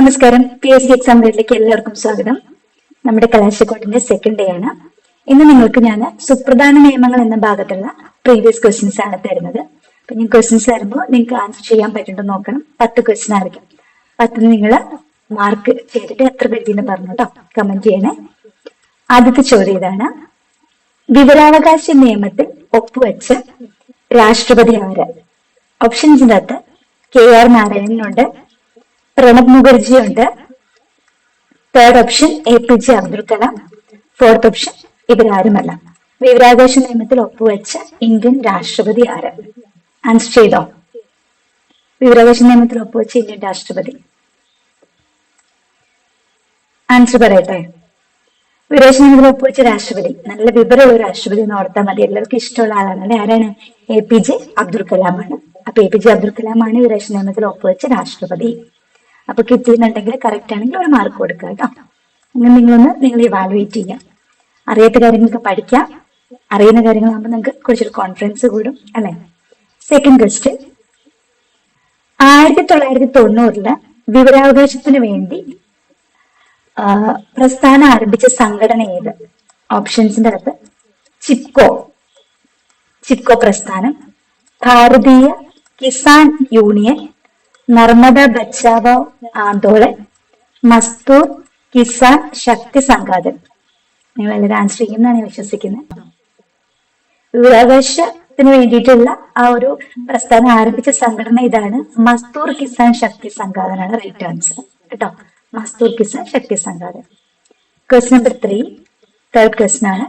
നമസ്കാരം. P S C exam ഗ്രേഡിലേക്ക് എല്ലാവർക്കും സ്വാഗതം. നമ്മുടെ കലാശക്കോട്ടിന്റെ സെക്കൻഡ് ഡേ ആണ്. ഇന്ന് നിങ്ങൾക്ക് ഞാൻ സുപ്രധാന നിയമങ്ങൾ എന്ന ഭാഗത്തുള്ള പ്രീവിയസ് ക്വസ്റ്റ്യൻസ് ആണ് തരുന്നത്. അപ്പൊ ഞാൻ ക്വസ്റ്റ്യൻസ് തരുമ്പോൾ നിങ്ങൾക്ക് ആൻസർ ചെയ്യാൻ പറ്റുന്നുണ്ടോ നോക്കണം. പത്ത് ക്വസ്റ്റ്യൻ ആയിരിക്കും. പത്തിന് നിങ്ങൾ മാർക്ക് ചെയ്തിട്ട് എത്ര കിട്ടിയെന്ന് പറഞ്ഞു കേട്ടോ കമന്റ് ചെയ്യണേ. ആദ്യത്തെ ചോദ്യം ഇതാണ്. വിവരാവകാശ നിയമത്തിൽ ഒപ്പുവെച്ച രാഷ്ട്രപതി ആര്? ഓപ്ഷൻസിനകത്ത് കെ ആർ നാരായണനുണ്ട്. പ്രണബ് മുഖർജി ഉണ്ട് third option A P J Abdul Kalam fourth option ഇവരാരുമല്ല വിവരാകാശ നിയമത്തിൽ ഒപ്പുവെച്ച ഇന്ത്യൻ രാഷ്ട്രപതി ആര്? ആൻസർ ചെയ്തോ? വിവരാകാശ നിയമത്തിൽ ഒപ്പുവെച്ച ഇന്ത്യൻ രാഷ്ട്രപതി. ആൻസർ പറയട്ടെ? വിവരാശ നിയമത്തിൽ ഒപ്പുവെച്ച രാഷ്ട്രപതി. നല്ല വിവരമുള്ള രാഷ്ട്രപതി എന്ന് ഓർത്താൽ മതി. എല്ലാവർക്കും ഇഷ്ടമുള്ള ആളാണ് അല്ലെ? ആരാണ്? A P J Abdul Kalam ആണ് അപ്പൊ A P J Abdul Kalam ആണ് വിവരാവകാശ നിയമത്തിൽ ഒപ്പുവെച്ച രാഷ്ട്രപതി. അപ്പൊ കിട്ടിയെന്നുണ്ടെങ്കിൽ കറക്റ്റ് ആണെങ്കിൽ ഒരു മാർക്ക് കൊടുക്കുക കേട്ടോ. അങ്ങനെ നിങ്ങളൊന്ന് നിങ്ങൾ ഇവാലുവേറ്റ് ചെയ്യാം അറിയാത്ത കാര്യങ്ങൾക്ക് പഠിക്കാം അറിയുന്ന കാര്യങ്ങളാകുമ്പോൾ നിങ്ങൾക്ക് കുറച്ചൊരു കോൺഫിഡൻസ് കൂടും അല്ലെ? സെക്കൻഡ് ക്വസ്റ്റ്യൻ ആയിരത്തി തൊള്ളായിരത്തി തൊണ്ണൂറിൽ വിവരാവകാശത്തിന് വേണ്ടി പ്രസ്ഥാനം ആരംഭിച്ച സംഘടന ഏത്? ഓപ്ഷൻസിന്റെ അകത്ത്. ചിപ്കോ. ചിപ്കോ പ്രസ്ഥാനം. ഭാരതീയ കിസാൻ യൂണിയൻ നർമ്മദ ബച്ചാവോ ആന്തോളൻ മസ്തൂർ കിസാൻ ശക്തി സംഘാതൻ. നിങ്ങൾ എല്ലാവരും ആൻസർ ചെയ്യുമെന്നാണ് ഞാൻ വിശ്വസിക്കുന്നത്. വിവരാവകാശത്തിന് വേണ്ടിയിട്ടുള്ള ആ ഒരു പ്രസ്ഥാനം ആരംഭിച്ച സംഘടന ഇതാണ് മസ്തൂർ കിസാൻ ശക്തി സംഘാതനാണ് റൈറ്റ് ആൻസർ കേട്ടോ? Mazdoor Kisan Shakti Sangathan. Question number three third question ആണ്.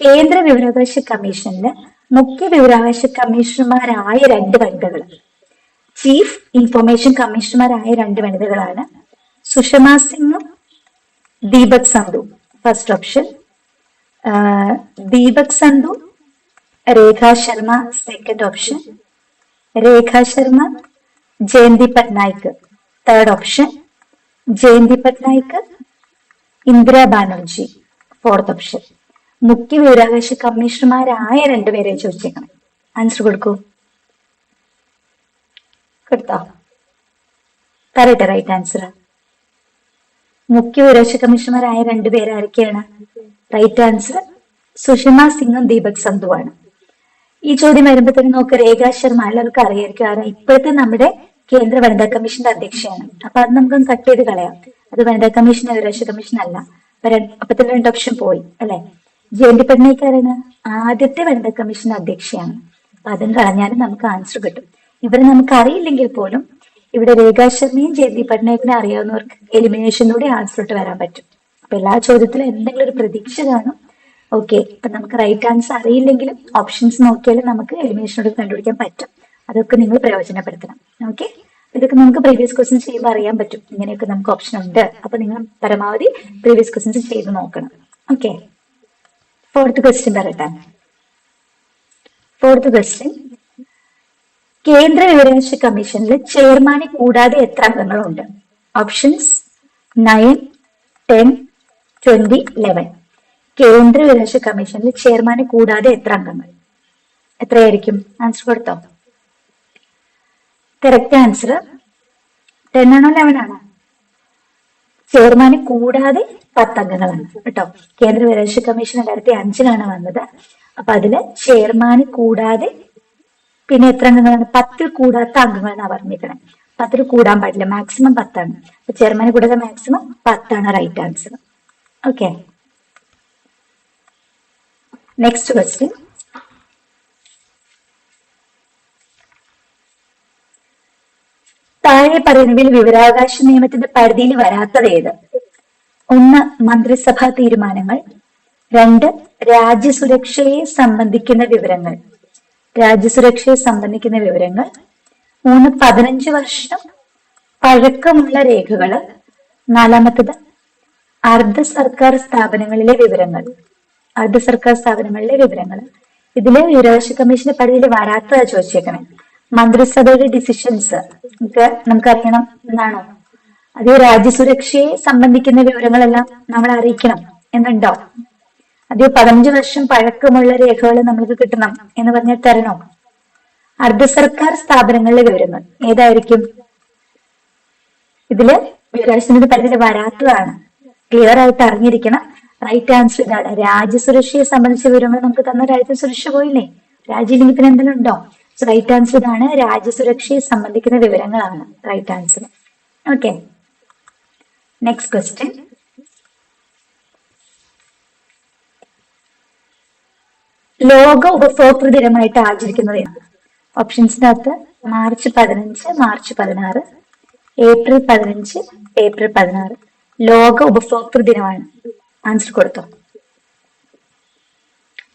കേന്ദ്ര വിവരാവകാശ കമ്മീഷനിൽ മുഖ്യ വിവരാവകാശ കമ്മീഷണർമാരായ രണ്ട് വനിതകൾ ചീഫ് ഇൻഫർമേഷൻ കമ്മീഷണർമാരായ രണ്ട് വനിതകളാണ്. സുഷമ സിംഗും Deepak Sandhu first option. Deepak Sandhu Rekha Sharma second option Rekha Sharma Jayanti Patnaik third option Jayanti Patnaik Indira Banerjee fourth option മുഖ്യ വിവരാവകാശ കമ്മീഷണർമാരായ രണ്ടുപേരെ ചോദിച്ചേക്കണം ആൻസർ കൊടുക്കൂ. കൊടുത്തോ പറയട്ടെ റൈറ്റ് ആൻസർ മുഖ്യ വിദേശ കമ്മീഷണറായ രണ്ടുപേര് ആരൊക്കെയാണ്? റൈറ്റ് ആൻസർ സുഷമ സിംഗും ദീപക് സന്ധുവാണ് ഈ ചോദ്യം വരുമ്പോ തന്നെ നോക്ക് രേഖാ ശർമ്മ എല്ലാവർക്കും അറിയായിരിക്കും. കാരണം ഇപ്പോഴത്തെ നമ്മുടെ കേന്ദ്ര വനിതാ കമ്മീഷന്റെ അധ്യക്ഷയാണ്. അപ്പൊ അത് നമുക്ക് കട്ട് ചെയ്ത് കളയാം. അത് വനിതാ കമ്മീഷൻ വിദേശ കമ്മീഷൻ അല്ല. അപ്പൊ തന്നെ രണ്ട് ഓപ്ഷൻ പോയി അല്ലെ? ജയന്തി പട്നായിക്കാരാണ് ആദ്യത്തെ വനിതാ കമ്മീഷൻ അധ്യക്ഷയാണ്. അപ്പൊ അതും കളഞ്ഞാലും നമുക്ക് ആൻസർ കിട്ടും. ഇവരെ നമുക്ക് അറിയില്ലെങ്കിൽ പോലും ഇവിടെ രേഖാ ശർമ്മയും ജയന്തി പട്നായിക്കിനെ അറിയാവുന്നവർക്ക് എലിമിനേഷനിലൂടെ ആൻസറിട്ട് വരാൻ പറ്റും. അപ്പൊ എല്ലാ ചോദ്യത്തിലും എന്തെങ്കിലും ഒരു പ്രതീക്ഷ കാണും. ഓക്കെ ഇപ്പൊ നമുക്ക് റൈറ്റ് ആൻസർ അറിയില്ലെങ്കിലും ഓപ്ഷൻസ് നോക്കിയാലും നമുക്ക് എലിമിനേഷനോട് കണ്ടുപിടിക്കാൻ പറ്റും. അതൊക്കെ നിങ്ങൾ പ്രയോജനപ്പെടുത്തണം. ഓക്കെ ഇതൊക്കെ നമുക്ക് പ്രീവിയസ് ക്വസ്റ്റ്യൻസ് ചെയ്യുമ്പോൾ അറിയാൻ പറ്റും. ഇങ്ങനെയൊക്കെ നമുക്ക് ഓപ്ഷൻ ഉണ്ട്. അപ്പൊ നിങ്ങൾ പരമാവധി പ്രീവിയസ് ക്വസ്റ്റ്യൻസ് ചെയ്ത് നോക്കണം. ഓക്കെ ഫോർത്ത് ക്വസ്റ്റ്യൻ പറയട്ടെ. ഫോർത്ത് ക്വസ്റ്റ്യൻ കേന്ദ്ര വിവരാവകാശ കമ്മീഷനിൽ ചെയർമാനെ കൂടാതെ എത്ര അംഗങ്ങളുണ്ട്? Options nine ten twenty eleven കേന്ദ്ര വിവരാവകാശ കമ്മീഷനിൽ ചെയർമാനെ കൂടാതെ എത്ര അംഗങ്ങൾ? എത്രയായിരിക്കും? ആൻസർ കൊടുത്തോ? കറക്റ്റ് ആൻസർ ടെൻ ആണോ ലെവൻ ആണോ? ചെയർമാനെ കൂടാതെ പത്ത് അംഗങ്ങളാണ് കേട്ടോ. കേന്ദ്ര വിവരാവകാശ കമ്മീഷൻ രണ്ടായിരത്തി അഞ്ചിലാണ് വന്നത്. അപ്പൊ അതിൽ ചെയർമാന് കൂടാതെ പിന്നെ എത്ര അംഗങ്ങളാണ്? പത്തിൽ കൂടാത്ത അംഗങ്ങളാണ് പറഞ്ഞിരിക്കണേ പത്തിൽ കൂടാൻ പാടില്ല. മാക്സിമം പത്താണ്. അപ്പൊ ചെയർമാനെ കൂടാതെ മാക്സിമം പത്താണ് right answer okay next question താഴെ പറയുന്നതിൽ വിവരാവകാശ നിയമത്തിന്റെ പരിധിയിൽ വരാത്തത് ഏത്? ഒന്ന് മന്ത്രിസഭാ തീരുമാനങ്ങൾ. രണ്ട് രാജ്യസുരക്ഷയെ സംബന്ധിക്കുന്ന വിവരങ്ങൾ. രാജ്യസുരക്ഷയെ സംബന്ധിക്കുന്ന വിവരങ്ങൾ. മൂന്ന് പതിനഞ്ച് വർഷം പഴക്കമുള്ള രേഖകൾ. നാലാമത്തത് അർദ്ധ സർക്കാർ സ്ഥാപനങ്ങളിലെ വിവരങ്ങൾ. അർദ്ധ സർക്കാർ സ്ഥാപനങ്ങളിലെ വിവരങ്ങൾ. ഇതിൽ വിവരാവകാശ കമ്മീഷന്റെ പരിധിയിൽ വരാത്തതാ ചോദിച്ചേക്കണേ. മന്ത്രിസഭയുടെ ഡിസിഷൻസ് നമുക്ക് നമുക്കറിയണം എന്നാണോ? അത് രാജ്യസുരക്ഷയെ സംബന്ധിക്കുന്ന വിവരങ്ങളെല്ലാം നമ്മൾ അറിയിക്കണം എന്നുണ്ടോ? അത് പതിനഞ്ച് വർഷം പഴക്കമുള്ള രേഖകൾ നമ്മൾക്ക് കിട്ടണം എന്ന് പറഞ്ഞാൽ തരണോ? അർദ്ധ സർക്കാർ സ്ഥാപനങ്ങളിലെ വിവരങ്ങൾ ഏതായിരിക്കും? ഇതിൽ വിവരാവകാശത്തിന്റെ പരിധിയിൽ വരാത്തതാണ്. ക്ലിയർ ആയിട്ട് അറിഞ്ഞിരിക്കണം. റൈറ്റ് ആൻസർ ഇതാണ്. രാജ്യസുരക്ഷയെ സംബന്ധിച്ച വിവരങ്ങൾ നമുക്ക് തന്ന രാജ്യത്തെ സുരക്ഷ പോയില്ലേ? രാജ്യമില്ലെങ്കിൽ പിന്നെ എന്തെങ്കിലും ഉണ്ടോ? സോ റൈറ്റ് ആൻസർ ഇതാണ്. രാജ്യസുരക്ഷയെ സംബന്ധിക്കുന്ന വിവരങ്ങളാണ്. Right answer okay next question ലോക ഉപഭോക്തൃ ദിനമായിട്ട് ആചരിക്കുന്നത് ഓപ്ഷൻസിനകത്ത് മാർച്ച് പതിനഞ്ച് മാർച്ച് പതിനാറ് ഏപ്രിൽ പതിനഞ്ച് ഏപ്രിൽ പതിനാറ്. ലോക ഉപഭോക്തൃ ദിനമാണ് ആൻസർ കൊടുത്തോ?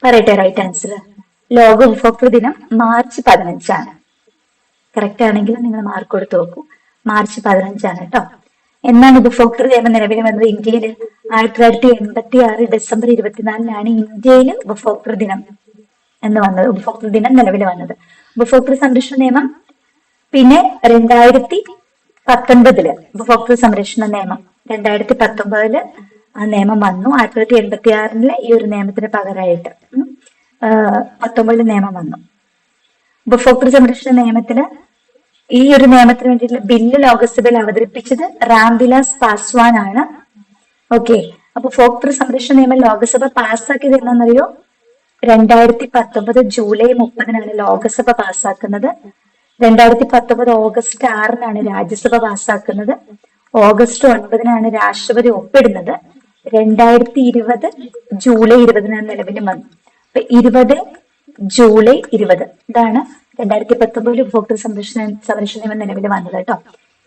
പറയട്ടെ റൈറ്റ് ആൻസർ ലോക ഉപഭോക്തൃ ദിനം മാർച്ച് പതിനഞ്ചാണ്. കറക്റ്റ് ആണെങ്കിൽ നിങ്ങൾ മാർക്ക് കൊടുത്തു നോക്കൂ. മാർച്ച് പതിനഞ്ചാണ് കേട്ടോ. എന്നാണ് ഉപഭോക്തൃ നിയമം നിലവിൽ വന്നത്. ഇന്ത്യയിൽ ആയിരത്തി തൊള്ളായിരത്തി എൺപത്തി ആറ് ഡിസംബർ ഇരുപത്തിനാലിനാണ് ഇന്ത്യയിൽ ഉപഭോക്തൃ ദിനം എന്ന് വന്നത് ഉപഭോക്തൃ ദിനം നിലവിൽ വന്നത്. ഉപഭോക്തൃ സംരക്ഷണ നിയമം പിന്നെ രണ്ടായിരത്തി പത്തൊൻപതിൽ ഉപഭോക്തൃ സംരക്ഷണ നിയമം രണ്ടായിരത്തി പത്തൊമ്പതിൽ ആ നിയമം വന്നു. ആയിരത്തി തൊള്ളായിരത്തി എൺപത്തി ആറിലെ ഈ ഒരു നിയമത്തിന് പകരമായിട്ട് പത്തൊമ്പതിൽ നിയമം വന്നു. ഉപഭോക്തൃ സംരക്ഷണ നിയമത്തിന് ഈ ഒരു നിയമത്തിന് വേണ്ടിയിട്ടുള്ള ബില്ല് ലോകസഭയിൽ അവതരിപ്പിച്ചത് റാംവിലാസ് പാസ്വാൻ ആണ് ഓക്കെ. അപ്പൊ ഫോക്തൃ സംരക്ഷണ നിയമം ലോകസഭ പാസ്സാക്കിയത് എന്നാണെന്നറിയോ രണ്ടായിരത്തി പത്തൊമ്പത് ജൂലൈ മുപ്പതിനാണ് ലോകസഭ പാസ്സാക്കുന്നത്. രണ്ടായിരത്തി പത്തൊമ്പത് ഓഗസ്റ്റ് ആറിനാണ് രാജ്യസഭ പാസ്സാക്കുന്നത്. ഓഗസ്റ്റ് ഒൻപതിനാണ് രാഷ്ട്രപതി ഒപ്പിടുന്നത്. രണ്ടായിരത്തി ഇരുപത് ജൂലൈ ഇരുപതിനാണ് നിലവിൽ വന്നത്. അപ്പൊ ഇരുപത് ജൂലൈ ഇരുപത്. ഇതാണ് രണ്ടായിരത്തി പത്തൊമ്പതിൽ ഉപഭോക്തൃ സംരക്ഷണ സംരക്ഷണ നിയമം നിലവിൽ വന്നത് കേട്ടോ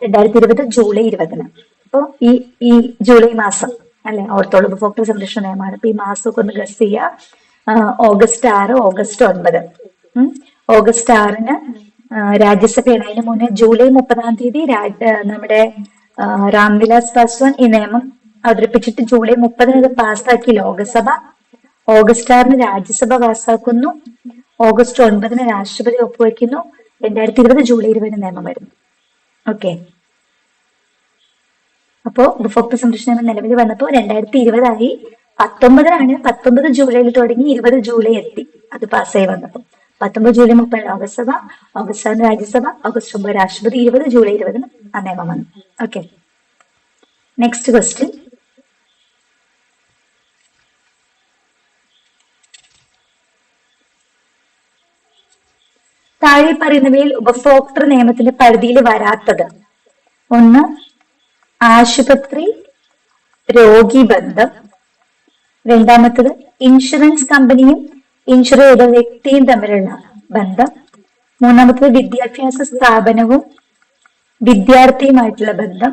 രണ്ടായിരത്തി ഇരുപത് ജൂലൈ ഇരുപതിന്. അപ്പൊ ഈ ഈ ജൂലൈ മാസം അല്ലെ? ഓർത്തോളം ഉപഭോക്തൃ സംരക്ഷണ നിയമമാണ്. അപ്പൊ ഈ മാസമൊക്കെ ഒന്ന് ഗസ് ചെയ്യുക ഓഗസ്റ്റ് ആറ് ഓഗസ്റ്റ് ഒൻപത്. ഓഗസ്റ്റ് ആറിന് രാജ്യസഭ അതിന് മുന്നേ ജൂലൈ മുപ്പതാം തീയതി നമ്മുടെ രാംവിലാസ് പാസ്വാൻ ഈ നിയമം അവതരിപ്പിച്ചിട്ട് ജൂലൈ മുപ്പതിന് ഇത് പാസ്സാക്കി ലോകസഭ ഓഗസ്റ്റ് ആറിന് രാജ്യസഭ പാസ്സാക്കുന്നു. ഓഗസ്റ്റ് ഒൻപതിന് രാഷ്ട്രപതി ഒപ്പുവെക്കുന്നു. രണ്ടായിരത്തി ഇരുപത് ജൂലൈ ഇരുപതിന് നിയമം വരുന്നു. ഓക്കെ അപ്പോ ഉപഭോക്തൃ സംരക്ഷണ നിയമം നിലവിൽ വന്നപ്പോ രണ്ടായിരത്തി ഇരുപതായി പത്തൊമ്പതിനാണ് പത്തൊമ്പത് ജൂലൈയിൽ തുടങ്ങി ഇരുപത് ജൂലൈ എത്തി. അത് പാസ്സായി വന്നപ്പോൾ പത്തൊമ്പത് ജൂലൈ മുപ്പത് ലോകസഭ ഓഗസ്റ്റ് ഒന്ന് രാജ്യസഭ ഓഗസ്റ്റ് ഒമ്പത് രാഷ്ട്രപതി ഇരുപത് ജൂലൈ ഇരുപതിന് ആ നിയമം വന്നു. ഓക്കെ നെക്സ്റ്റ് ക്വസ്റ്റ്യൻ താഴെ പറയുന്നവയിൽ ഉപഭോക്തൃ നിയമത്തിന്റെ പരിധിയിൽ വരാത്തത്. ഒന്ന് ആശുപത്രി രോഗി ബന്ധം. രണ്ടാമത്തത് ഇൻഷുറൻസ് കമ്പനിയും ഇൻഷുർ ചെയ്ത വ്യക്തിയും തമ്മിലുള്ള ബന്ധം. മൂന്നാമത്തത് വിദ്യാഭ്യാസ സ്ഥാപനവും വിദ്യാർത്ഥിയുമായിട്ടുള്ള ബന്ധം.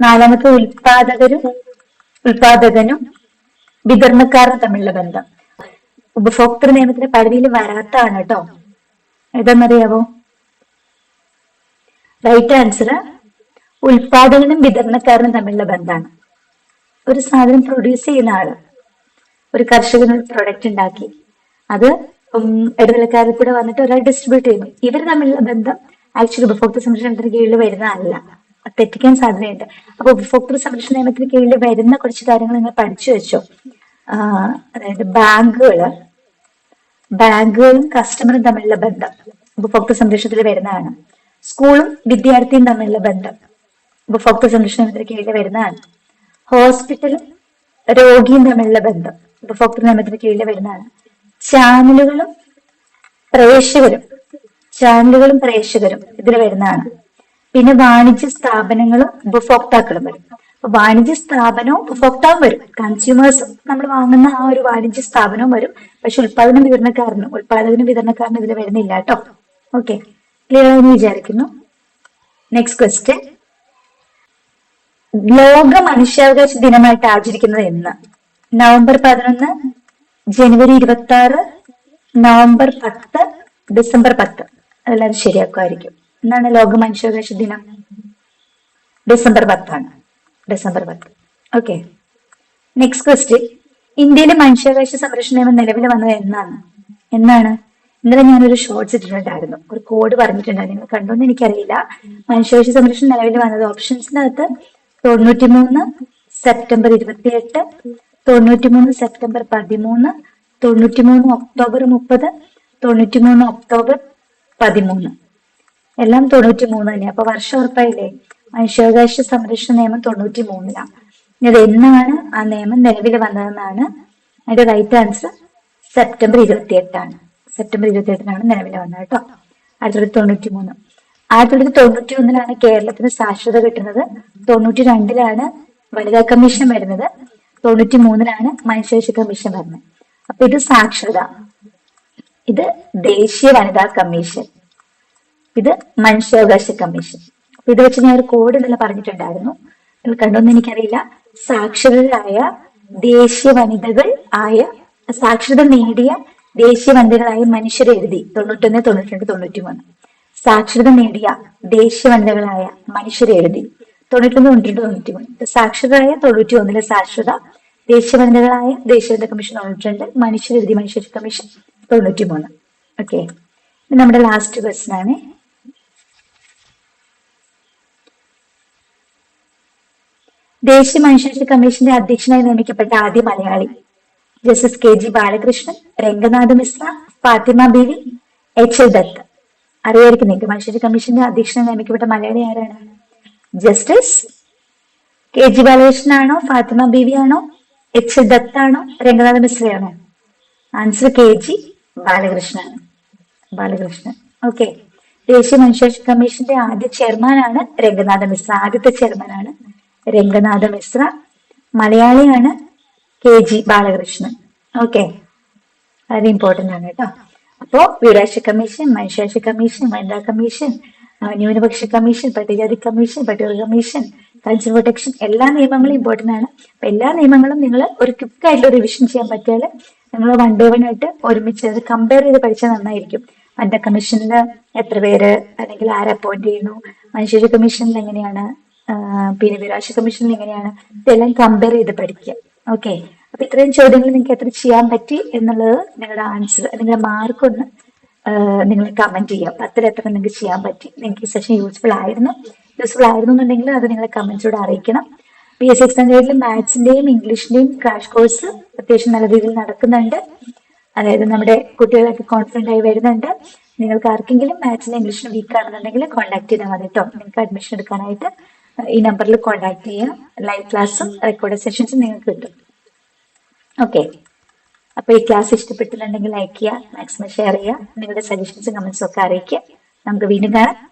നാലാമത്തത് ഉൽപാദകരും ഉൽപാദകനും വിതരണക്കാരും തമ്മിലുള്ള ബന്ധം. ഉപഭോക്തൃ നിയമത്തിന്റെ പരിധിയിൽ വരാത്തതാണ് കേട്ടോ ഏതെന്നറിയാവോ റൈറ്റ് ആൻസർ ഉൽപാദകനും വിതരണക്കാരനും തമ്മിലുള്ള ബന്ധമാണ്. ഒരു സാധനം പ്രൊഡ്യൂസ് ചെയ്യുന്ന ആൾ ഒരു കർഷകൻ ഒരു പ്രൊഡക്റ്റ് ഉണ്ടാക്കി അത് ഇടനിലക്കാരിൽ കൂടെ വന്നിട്ട് ഒരാൾ ഡിസ്ട്രിബ്യൂട്ട് ചെയ്യുന്നു. ഇവർ തമ്മിലുള്ള ബന്ധം ആക്ച്വലി ഉപഭോക്തൃ സംരക്ഷണത്തിന് കീഴിൽ വരുന്നതല്ല. തെറ്റിക്കാൻ സാധ്യതയുണ്ട്. അപ്പൊ ഉപഭോക്തൃ സംരക്ഷണ നിയമത്തിന് കീഴിൽ വരുന്ന കുറച്ച് കാര്യങ്ങൾ നിങ്ങൾ പഠിച്ചു വെച്ചോ? അതായത് ബാങ്കുകൾ ബാങ്കുകളും കസ്റ്റമറും തമ്മിലുള്ള ബന്ധം. ഉപഭോക്തൃ സംരക്ഷണത്തിൽ വരുന്നതാണ്. സ്കൂളും വിദ്യാർത്ഥിയും തമ്മിലുള്ള ബന്ധം. ഉപഭോക്തൃ സംരക്ഷണത്തിന് കീഴിൽ വരുന്നതാണ്. ഹോസ്പിറ്റലും രോഗിയും തമ്മിലുള്ള ബന്ധം. ഉപഭോക്തൃ നിയമത്തിന് കീഴിൽ വരുന്നതാണ്. ചാനലുകളും പ്രേക്ഷകരും ചാനലുകളും പ്രേക്ഷകരും ഇതിൽ വരുന്നതാണ്. പിന്നെ വാണിജ്യ സ്ഥാപനങ്ങളും ഉപഭോക്താക്കളും വരും. വാണിജ്യ സ്ഥാപനവും ഉപഭോക്താവും വരും. കൺസ്യൂമേഴ്സും നമ്മൾ വാങ്ങുന്ന ആ ഒരു വാണിജ്യ സ്ഥാപനവും വരും. പക്ഷെ ഉൽപാദന വിതരണക്കാരനും ഉൽപാദകനും വിതരണക്കാരനും ഇതിൽ വരുന്നില്ല കേട്ടോ ഓക്കെ ക്ലിയർ ആണെന്ന് വിചാരിക്കുന്നു. നെക്സ്റ്റ് ക്വസ്റ്റ്യൻ ലോക മനുഷ്യാവകാശ ദിനമായിട്ട് ആചരിക്കുന്നത് എന്ന്. നവംബർ പതിനൊന്ന് ജനുവരി ഇരുപത്തി ആറ് നവംബർ പത്ത് ഡിസംബർ പത്ത്. അതെല്ലാവരും ശരിയാക്കുമായിരിക്കും. എന്നാണ് ലോക മനുഷ്യാവകാശ ദിനം? ഡിസംബർ പത്താണ്. ഡിസംബർ പത്ത്. ഓക്കെ നെക്സ്റ്റ് ക്വസ്റ്റ്യൻ ഇന്ത്യയിലെ മനുഷ്യാവകാശ സംരക്ഷണ നിയമം നിലവിൽ വന്നത് എന്നാണ്? എന്നാണ് ഇന്നലെ ഞാനൊരു ഷോർട്സ് ഇട്ടിട്ടുണ്ടായിരുന്നു. ഒരു കോഡ് പറഞ്ഞിട്ടുണ്ടായിരുന്നു. നിങ്ങൾ കണ്ടോന്ന് എനിക്കറിയില്ല. മനുഷ്യാവകാശ സംരക്ഷണം നിലവിൽ വന്നത് ഓപ്ഷൻസിനകത്ത് തൊണ്ണൂറ്റി മൂന്ന് സെപ്റ്റംബർ ഇരുപത്തിയെട്ട് തൊണ്ണൂറ്റിമൂന്ന് സെപ്റ്റംബർ പതിമൂന്ന് തൊണ്ണൂറ്റി മൂന്ന് ഒക്ടോബർ മുപ്പത് തൊണ്ണൂറ്റി മൂന്ന് ഒക്ടോബർ പതിമൂന്ന്. എല്ലാം തൊണ്ണൂറ്റി മൂന്ന് തന്നെ. അപ്പൊ വർഷം ഉറപ്പായില്ലേ? മനുഷ്യാവകാശ സംരക്ഷണ നിയമം തൊണ്ണൂറ്റി മൂന്നിലാണ് ഇത് എന്നാണ് ആ നിയമം നിലവിൽ വന്നതെന്നാണ് അതിന്റെ റൈറ്റ് ആൻസർ സെപ്റ്റംബർ ഇരുപത്തി എട്ടാണ് സെപ്റ്റംബർ ഇരുപത്തി എട്ടിനാണ് നിലവിൽ വന്നത് കേട്ടോ. ആയിരത്തി തൊള്ളായിരത്തി തൊണ്ണൂറ്റി മൂന്ന് ആയിരത്തി തൊള്ളായിരത്തി തൊണ്ണൂറ്റി ഒന്നിലാണ് കേരളത്തിന് സാക്ഷരത കിട്ടുന്നത്. തൊണ്ണൂറ്റി രണ്ടിലാണ് വനിതാ കമ്മീഷൻ വരുന്നത്. തൊണ്ണൂറ്റി മൂന്നിലാണ് മനുഷ്യാവകാശ കമ്മീഷൻ വരുന്നത്. അപ്പൊ ഇത് സാക്ഷരത. ഇത് ദേശീയ വനിതാ കമ്മീഷൻ. ഇത് മനുഷ്യാവകാശ കമ്മീഷൻ. അപ്പൊ ഇത് വെച്ച് ഞാൻ ഒരു കോഡ് ഇന്നലെ പറഞ്ഞിട്ടുണ്ടായിരുന്നു. നിങ്ങൾ കണ്ടോന്ന് എനിക്കറിയില്ല. സാക്ഷരരായ ദേശീയ വനിതകൾ ആയ സാക്ഷരത നേടിയ ദേശീയ വനിതകളായ മനുഷ്യരെ എഴുതി. തൊണ്ണൂറ്റൊന്ന് തൊണ്ണൂറ്റിരണ്ട് തൊണ്ണൂറ്റി മൂന്ന് സാക്ഷരത നേടിയ ദേശീയ വനിതകളായ മനുഷ്യരെ എഴുതി. തൊണ്ണൂറ്റൊന്ന് തൊണ്ണൂറ്റിരണ്ട് തൊണ്ണൂറ്റി മൂന്ന് സാക്ഷരരായ തൊണ്ണൂറ്റി ഒന്നിലെ സാക്ഷരത ദേശീയ വനിതകളായ ദേശീയ വനിതാ കമ്മീഷൻ തൊണ്ണൂറ്റിരണ്ട് മനുഷ്യരെഴുതി മനുഷ്യ കമ്മീഷൻ തൊണ്ണൂറ്റി മൂന്ന് ഓക്കെ നമ്മുടെ ലാസ്റ്റ് ക്വസ്റ്റൻ ആണ്. ദേശീയ മനുഷ്യാവകാശ കമ്മീഷന്റെ അധ്യക്ഷനായി നിയമിക്കപ്പെട്ട ആദ്യ Malayali. Justice K G Balakrishnan Ranganath Mishra Fathima Beevi H L Dattu. അറിയായിരിക്കും നിങ്ങൾക്ക് മനുഷ്യാവകാശ കമ്മീഷന്റെ അധ്യക്ഷനായി നിയമിക്കപ്പെട്ട മലയാളി ആരാണ്? ജസ്റ്റിസ് കെ ജി ബാലകൃഷ്ണൻ ആണോ ഫാത്തിമ ബീവി ആണോ എച്ച് എൽ ദത്ത് ആണോ Ranganath മിശ്രയാണോ answer K G Balakrishnan Balakrishnan. Okay. ദേശീയ മനുഷ്യാവകാശ കമ്മീഷന്റെ ആദ്യ ചെയർമാനാണ് രംഗനാഥ മിശ്ര. ആദ്യത്തെ ചെയർമാനാണ് രംഗനാഥ മിശ്ര മലയാളിയാണ് കെ ജി ബാലകൃഷ്ണൻ. ഓക്കെ വളരെ ഇമ്പോർട്ടന്റ് ആണ് കേട്ടോ. അപ്പോൾ വീരാശ കമ്മീഷൻ മനുഷ്യാശ കമ്മീഷൻ വനിതാ കമ്മീഷൻ ന്യൂനപക്ഷ കമ്മീഷൻ പട്ടികജാതി കമ്മീഷൻ പട്ടിക കമ്മീഷൻ കൾച്ചർ പ്രൊട്ടക്ഷൻ എല്ലാ നിയമങ്ങളും ഇമ്പോർട്ടന്റ് ആണ്. അപ്പൊ എല്ലാ നിയമങ്ങളും നിങ്ങൾ ഒരു ക്വിക്ക് ആയിട്ട് റിവിഷൻ ചെയ്യാൻ പറ്റിയാൽ നിങ്ങൾ വൺ ഡേ വൺ ആയിട്ട് ഒരുമിച്ച് അത് കമ്പയർ ചെയ്ത് പഠിച്ചാൽ നന്നായിരിക്കും. വനിതാ കമ്മീഷനിൽ എത്ര പേര് അല്ലെങ്കിൽ ആരെ അപ്പോയിന്റ് ചെയ്യുന്നു? മനുഷ്യ കമ്മീഷനിൽ എങ്ങനെയാണ് പിന്നെ വിരാശ കമ്മീഷനിൽ എങ്ങനെയാണ്? ഇതെല്ലാം കമ്പയർ ചെയ്ത് പഠിക്കുക. ഓക്കെ അപ്പൊ ഇത്രയും ചോദ്യങ്ങൾ നിങ്ങൾക്ക് എത്ര ചെയ്യാൻ പറ്റി എന്നുള്ളത് നിങ്ങളുടെ ആൻസർ നിങ്ങളുടെ മാർക്ക് ഒന്ന് നിങ്ങൾ കമന്റ് ചെയ്യാം പത്തിൽ എത്ര നിങ്ങൾക്ക് ചെയ്യാൻ പറ്റി. നിങ്ങൾക്ക് ഈ സെഷൻ യൂസ്ഫുൾ ആയിരുന്നു. യൂസ്ഫുൾ ആയിരുന്നു എന്നുണ്ടെങ്കിൽ അത് നിങ്ങളെ കമന്റ്സിലൂടെ അറിയിക്കണം. പി എസ് സി എക്സാം ഗൈഡിൽ മാത്സിന്റെയും ഇംഗ്ലീഷിന്റെയും ക്രാഷ് കോഴ്സ് അത്യാവശ്യം നല്ല രീതിയിൽ നടക്കുന്നുണ്ട്. അതായത് നമ്മുടെ കുട്ടികളൊക്കെ കോൺഫിഡന്റ് ആയി വരുന്നുണ്ട്. നിങ്ങൾക്ക് ആർക്കെങ്കിലും മാത്സിനും ഇംഗ്ലീഷിന് വീക്ക് ആണെന്നുണ്ടെങ്കിൽ കോൺടാക്ട് ചെയ്താൽ മതി കേട്ടോ നിങ്ങൾക്ക് അഡ്മിഷൻ എടുക്കാനായിട്ട്. ഈ നമ്പറിൽ കോൺടാക്ട് ചെയ്യാം. ലൈവ് ക്ലാസ്സും റെക്കോർഡ് സെഷൻസും നിങ്ങൾക്ക് കിട്ടും. ഓക്കെ അപ്പൊ ഈ ക്ലാസ് ഇഷ്ടപ്പെട്ടിട്ടുണ്ടെങ്കിൽ ലൈക്ക് ചെയ്യുക മാക്സിമം ഷെയർ ചെയ്യുക നിങ്ങളുടെ സജഷൻസും കമന്റ്സും ഒക്കെ അറിയിക്കുക. നമുക്ക് വീണ്ടും കാണാം.